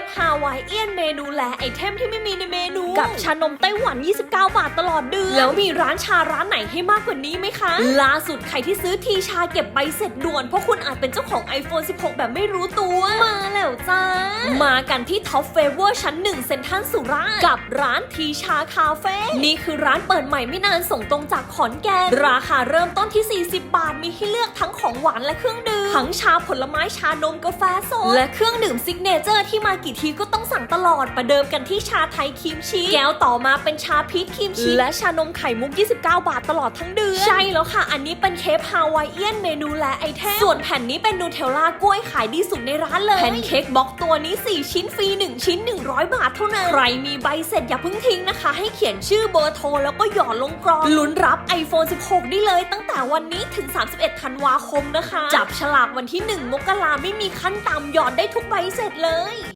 ฟฮาวายเอียนเมนูและไอเทมที่ไม่มีในเมนู กับชานมไต้หวัน 29 บาทตลอดเดือน แล้วมีร้านชาร้านไหนให้มากกว่านี้ไหมคะ ล่าสุดใครที่ซื้อทีชาเก็บใบเสร็จด่วน เพราะคุณอาจเป็นเจ้าของ iPhone 16 แบบไม่รู้ตัว มาแล้วจ้า มากันที่ท็อปเฟเวอร์ชั้นหนึ่งเซ็นทรัลสุราษฎร์กับร้านทีชาคาเฟ่นี่คือร้านเปิดใหม่ไม่นานส่งตรงจากขอนแก่นราคาเริ่มต้นที่ 40 บาทมีให้เลือกทั้งของหวานและเครื่องดื่มทั้งชาผลไม้ชานมกาแฟสดและเครื่องดื่มซิกเนเจอร์ที่มากี่ทีก็ต้องสั่งตลอด ประเดิมกันที่ชาไทยครีมชีสแก้วต่อมาเป็นชาพีชครีมชีสและชานมไข่มุก 29 บาทตลอดทั้งเดือน ใช่แล้วค่ะ อันนี้เป็นเคฟฮาวายเอียนเมนูและไอเทม ส่วนแผ่นนี้เป็นนูเทลล่ากล้วยขายดีสุดในร้านเลยแพนเค้กบล็อกตัวนี้ 4 ชิ้นฟรี 1 ชิ้น 100 บาทเท่านั้น ใครมีใบเสร็จอย่าเพิ่งทิ้งนะคะ ให้เขียนชื่อเบอร์โทรแล้วก็หย่อนลงกรอนลุ้นรับ iPhone 16 ได้เลยตั้งแต่วันนี้ถึง 31 ธันวาคมนะคะ จับฉลากวันที่ 1 มกราไม่มีขั้นต่ำหย่อนได้ทุกใบเสร็จเลย